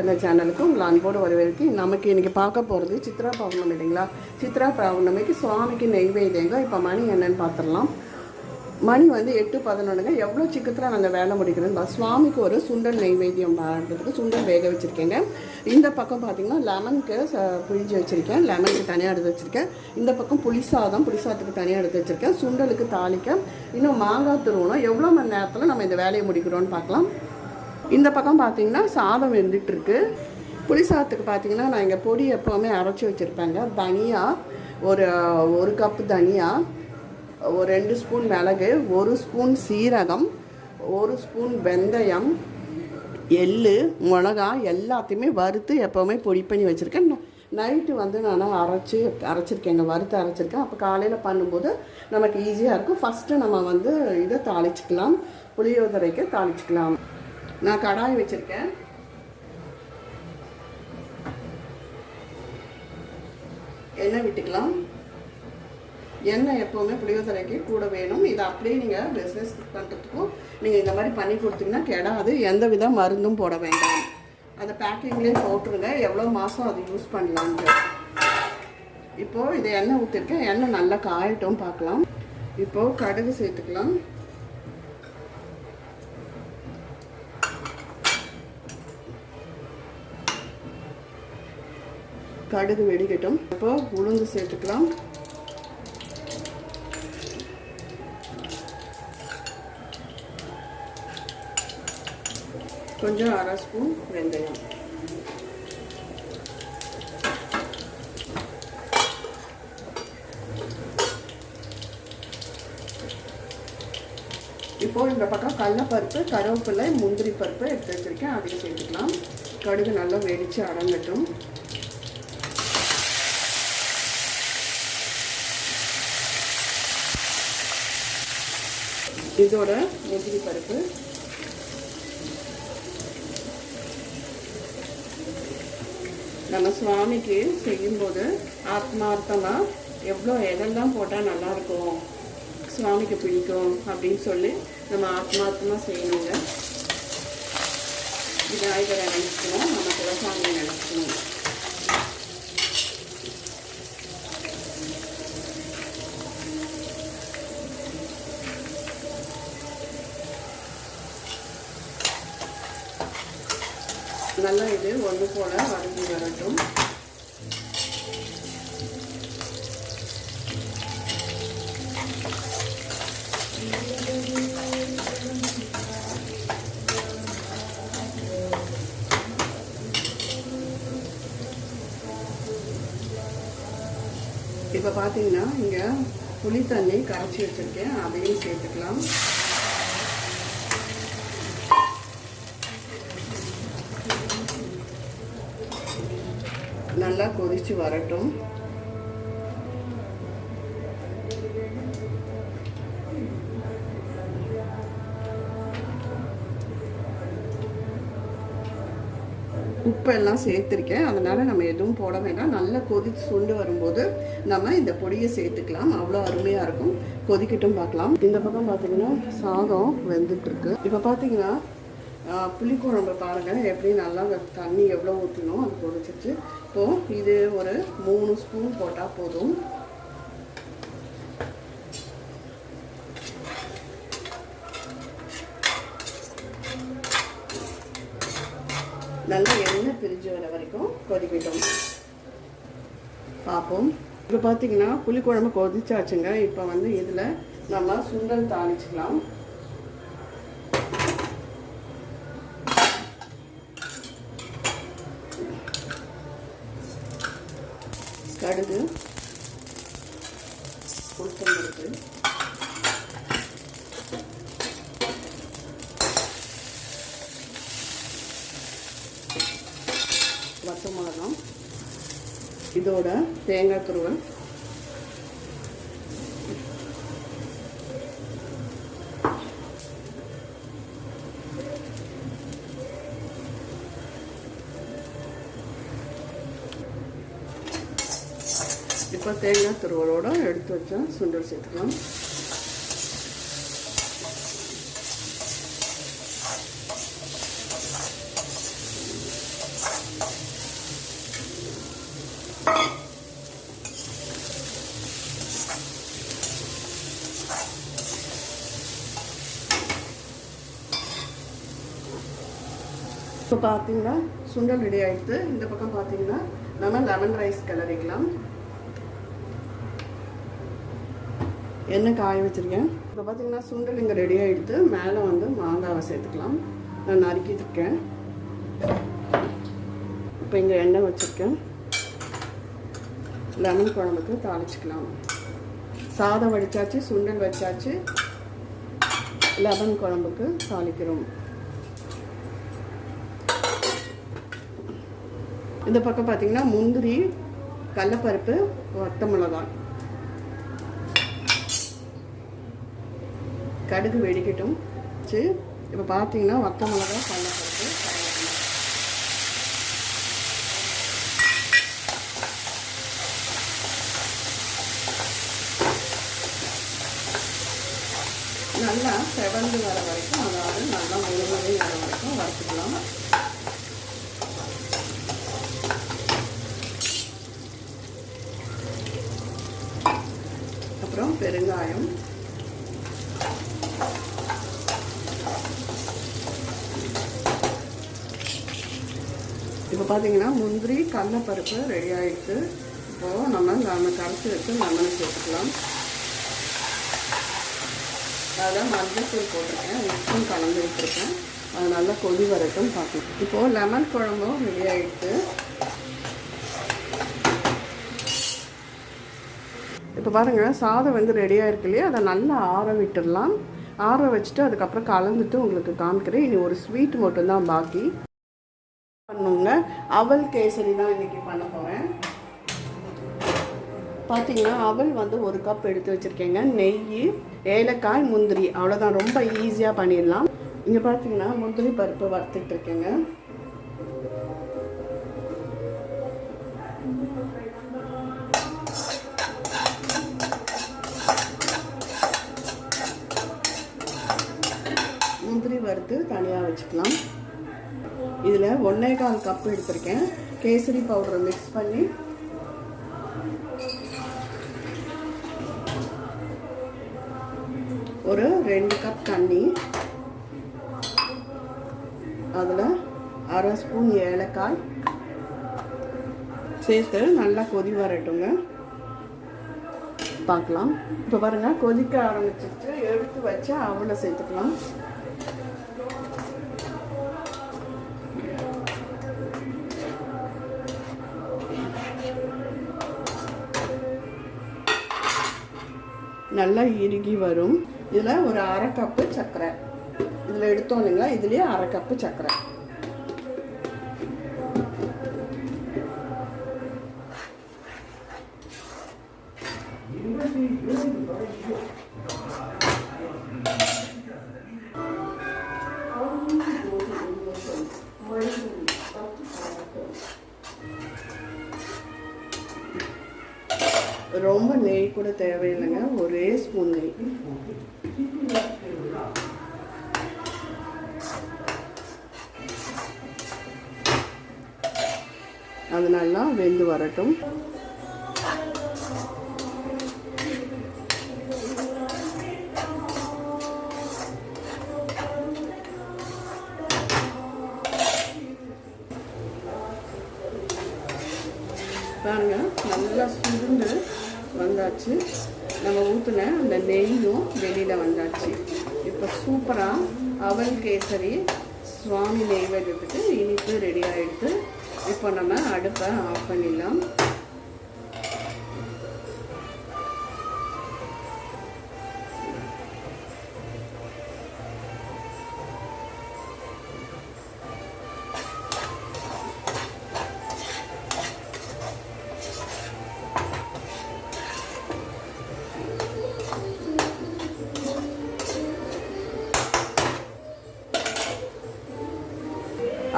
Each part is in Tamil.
அந்த சேனலுக்கு உங்களை அன்போடு வரவேற்கு நமக்கு இன்றைக்கி பார்க்க போகிறது சித்ரா பௌர்ணமி இல்லைங்களா? சித்ரா பௌர்ணமிக்கு சுவாமிக்கு நெய்வேத்தியங்க. இப்போ மணி என்னன்னு பார்த்துடலாம். மணி வந்து எட்டு பதினொன்றுங்க எவ்வளோ சிக்கத்தில் நாங்கள் வேலை முடிக்கிறோம் சுவாமிக்கு ஒரு சுண்டல் நெய்வேத்தியம் பண்ணுறதுக்கு சுண்டல் வேக வச்சுருக்கேங்க. இந்த பக்கம் பார்த்தீங்கன்னா லெமனுக்கு ச புழிஞ்சு வச்சுருக்கேன். லெமனுக்கு தனியாக எடுத்து வச்சுருக்கேன். இந்த பக்கம் புளிசாதம் புளிசாதத்துக்கு தனியாக எடுத்து வச்சுருக்கேன். சுண்டலுக்கு தாளிக்க. இன்னும் மாங்காய் துருவணும். எவ்வளோ மணி நேரத்தில் நம்ம இந்த வேலையை முடிக்கிறோன்னு பார்க்கலாம். இந்த பக்கம் பார்த்தீங்கன்னா சாதம் வெந்துட்டுருக்கு. புளி சாதத்துக்கு பார்த்தீங்கன்னா நான் இங்கே பொடி எப்போவுமே அரைச்சி வச்சுருப்பேங்க. தனியா ஒரு ஒரு கப்பு தனியா ஒரு ரெண்டு ஸ்பூன் மிளகு ஒரு ஸ்பூன் சீரகம் ஒரு ஸ்பூன் வெந்தயம் எள் மிளகா எல்லாத்தையுமே வறுத்து எப்போவுமே பொடி பண்ணி வச்சுருக்கேன். நைட்டு வந்து நான் அரைச்சி அரைச்சிருக்கேங்க. வறுத்து அரைச்சிருக்கேன். அப்போ காலையில் பண்ணும்போது நமக்கு ஈஸியாக இருக்கும். ஃபஸ்ட்டு நம்ம வந்து இதை தாளிச்சிக்கலாம். புளியோதரைக்கு தாளிச்சிக்கலாம். நான் கடாய் வச்சுருக்கேன். எண்ணெய் விட்டுக்கலாம். எண்ணெய் எப்போவுமே புளியோதரைக்கு கூட வேணும். இதை அப்படியே நீங்கள் பிஸ்னஸ் பண்ணுறதுக்கும் நீங்கள் இந்த மாதிரி பண்ணி கொடுத்தீங்கன்னா கெடாது. எந்த வித மருந்தும் போட வேண்டாம். அதை பேக்கிங்லேயே போட்டுருங்க. எவ்வளோ மாதம் அது யூஸ் பண்ணலான்ட்டு இப்போது இதை எண்ணெய் ஊற்றிருக்கேன் எண்ணெய் நல்லா காயட்டும் பார்க்கலாம். இப்போது கடுகு சேர்த்துக்கலாம். கடுகு வெடிக்கட்டும். இப்போ உளுந்து சேர்த்துக்கலாம். கொஞ்சம் அரை ஸ்பூன் வெந்தயம். இப்போ இந்த பக்கம் கடலப்பருப்பு கருவேப்பிலை முந்திரி பருப்பு எடுத்து வச்சிருக்கேன். அதையும் சேர்த்துக்கலாம். கடுகு நல்லா வெடித்து அடங்கட்டும். இதோட முந்திரி பருப்பு. நம்ம சுவாமிக்கு செய்யும்போது ஆத்மார்த்தமாக எவ்வளோ எதெல்லாம் போட்டால் நல்லாயிருக்கும் சுவாமிக்கு பிடிக்கும் அப்படின்னு சொல்லி நம்ம ஆத்மார்த்தமாக செய்யணுங்க. விநாயகரை நினைச்சுக்கணும் நம்ம குலசாமியை நினைக்கணும் நல்லா இது போல் வதங்கி வரட்டும். இப்போ பார்த்தீங்கன்னா இங்கே புளி தண்ணி கரைச்சி வச்சுருக்கேன். அதையும் சேர்த்துக்கலாம். நல்லா கொதிச்சு வரட்டும். உப்பெல்லாம் சேர்த்துருக்கேன். அதனால் நம்ம எதுவும் போட வேண்டாம். நல்லா கொதித்து சுண்டு வரும்போது நம்ம இந்த பொடியை சேர்த்துக்கலாம். அவ்வளோ அருமையாக இருக்கும். கொதிக்கட்டும் பார்க்கலாம். இந்த பக்கம் பார்த்திங்கன்னா சாதம் வெந்துட்டுருக்கு. இப்போ பார்த்தீங்கன்னா புளிக்குழம்பு பாருங்கள் எப்படி நல்லா தண்ணி எவ்வளோ ஊற்றணும் அது கொதிச்சிச்சு. இப்போது இது ஒரு மூணு ஸ்பூன் போட்டால் போதும். நல்லா எண்ணெய் பிரிஞ்சு வர வரைக்கும் கொதிக்கட்டும். பார்ப்போம் இப்போ பார்த்தீங்கன்னா புளிக்குழம்பு கொதிச்சாச்சுங்க. இப்போ வந்து இதில் நம்ம சுண்டல் தாளிச்சுக்கலாம். கடுகு உளுத்தம்பருப்பு. வத்த மிளகாம் இதோட தேங்காய் துருவல். இப்போ தேங்காய் துருவலோடு எடுத்து வச்சா சுண்டல் சேர்த்துக்கலாம். இப்போ பார்த்தீங்கன்னா சுண்டல் ரெடி ஆகிடுது இந்த பக்கம் பார்த்தீங்கன்னா நம்ம லெமன் ரைஸ் கிளறிக்கலாம். எண்ணெய் காய வச்சுருக்கேன்? இப்போ பார்த்திங்கன்னா சுண்டல் இங்கே ரெடி எடுத்து மேலே வந்து மாங்காவை சேர்த்துக்கலாம். நான் நறுக்கிட்டுருக்கேன். இப்போ இங்கே எண்ணெய் வச்சுருக்கேன். லெமன் குழம்புக்கு தாளிச்சிக்கலாம். சாதம் வடித்தாச்சு சுண்டல் வச்சாச்சு. லெமன் குழம்புக்கு தாளிக்கிறோம். இந்த பக்கம் பார்த்திங்கன்னா முந்திரி கடலப்பருப்பு வத்த மிளகாய் கடுகு வெடிக்கட்டும். வச்சு இப்போ பார்த்தீங்கன்னா வத்த மிளகா கடலப்பருப்பு போட்டு நல்லா செவந்து வர வரைக்கும் அதாவது நல்லா முழுமையை வர வரைக்கும் வறுத்துக்கலாம். அப்புறம் பெருங்காயம். பார்த்தீங்கன்னா முந்திரி கடலப்பருப்பு ரெடி ஆகிடுச்சு இப்போது நம்ம நம்ம கரைச்சி வச்சு லெமனை சேர்த்துக்கலாம். அதில் மஞ்சத்தூள் போட்டிருக்கேன். உப்பும் கலந்து விட்டுருக்கேன். அது நல்லா கொதி வரட்டும் பார்க்கணும் இப்போது லெமன் குழம்பும் ரெடி ஆகிடுச்சு இப்போ பாருங்கள் சாதம் வந்து ரெடியாக இருக்கு இல்லையா? அதை நல்லா ஆற விட்டுடலாம். ஆற வச்சுட்டு அதுக்கப்புறம் கலந்துட்டு உங்களுக்கு காமிக்கிறேன். இனி ஒரு ஸ்வீட் மட்டும்தான் பாக்கி. பண்ணுங்க. அவல் கேசரி தான் இன்னைக்கு பண்ண போகிறேன் பார்த்தீங்கன்னா அவல் வந்து ஒரு கப் எடுத்து வச்சுருக்கேங்க. நெய் ஏலக்காய் முந்திரி. அவ்வளோதான் ரொம்ப ஈஸியாக பண்ணிடலாம். இங்கே பார்த்தீங்கன்னா முந்திரி பருப்பு வறுத்துட்டு இருக்கேங்க. முந்திரி வறுத்து தனியாக வச்சுக்கலாம். இதில் ஒன்றே கால் கப் எடுத்திருக்கேன். கேசரி பவுடரை மிக்ஸ் பண்ணி. ஒரு ரெண்டு கப் தண்ணி. அதில் அரை ஸ்பூன் ஏலக்காய் சேர்த்து நல்லா கொதி வரட்டுங்க. பார்க்கலாம். இப்போ பாருங்கள் கொதிக்க ஆரம்பிச்சிட்டு எடுத்து வச்சு அவளை சேர்த்துக்கலாம். நல்லா இறுகி வரும். இதில் ஒரு அரை கப்பு சர்க்கரை இதில் எடுத்தோம் இல்லைங்களா? இதுலேயே அரை கப்பு சர்க்கரை ரொம்ப நெய் கூட தேவையில்லைங்க ஒரே ஸ்பூன் நெய். அது நல்லா வெந்து வரட்டும். பாருங்க. நல்லா சுருண்டு வந்தாச்சு. நம்ம ஊற்றின அந்த நெய்யும் வெளியில் வந்தாச்சு. இப்போ சூப்பராக அவல் கேசரி சுவாமி நெய்வேத்தியத்துக்கு இனிப்பு ரெடி ஆகிடுது இப்போ நம்ம அடுப்பை ஆஃப் பண்ணிடலாம்.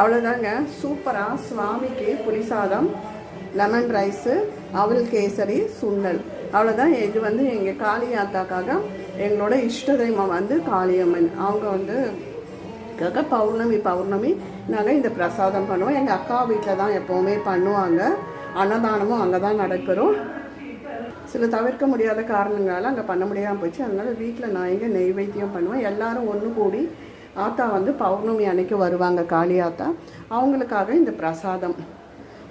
அவ்வளோதாங்க சூப்பராக சுவாமிக்கு புளிசாதம் லெமன் ரைஸு அவல் கேசரி சுண்டல். அவ்வளோதான் இது வந்து எங்கள் காளியாத்தாக்காக எங்களோட இஷ்ட தெய்வம் வந்து காளியம்மன். அவங்க வந்து பௌர்ணமி பௌர்ணமி நாங்கள் இந்த பிரசாதம் பண்ணுவோம். எங்கள் அக்கா வீட்டில் தான் எப்போவுமே பண்ணுவாங்க. அன்னதானமும் அங்கே தான் நடக்கிறோம் சில தவிர்க்க முடியாத காரணங்களால் அங்கே பண்ண முடியாமல் போச்சு. அதனால் வீட்டில் நான் இங்கே நெய்வேத்தியம் பண்ணுவேன். எல்லோரும் ஒன்று கூடி ஆத்தா வந்து பௌர்ணமி அன்னைக்கு வருவாங்க காளி ஆத்தா. அவங்களுக்காக இந்த பிரசாதம்.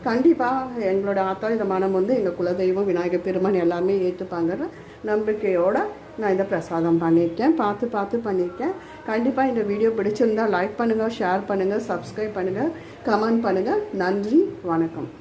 கண்டிப்பாக எங்களோட ஆத்தா இந்த மனம் வந்து எங்கள் குலதெய்வம் விநாயகர் பெருமான் எல்லாமே ஏற்றுப்பாங்கிற நம்பிக்கையோடு நான் இந்த பிரசாதம் பண்ணியிருக்கேன். பார்த்து பார்த்து பண்ணியிருக்கேன். கண்டிப்பாக இந்த வீடியோ பிடிச்சிருந்தா லைக் பண்ணுங்கள் ஷேர் பண்ணுங்கள் சப்ஸ்கிரைப் பண்ணுங்கள் கமெண்ட் பண்ணுங்கள் நன்றி வணக்கம்.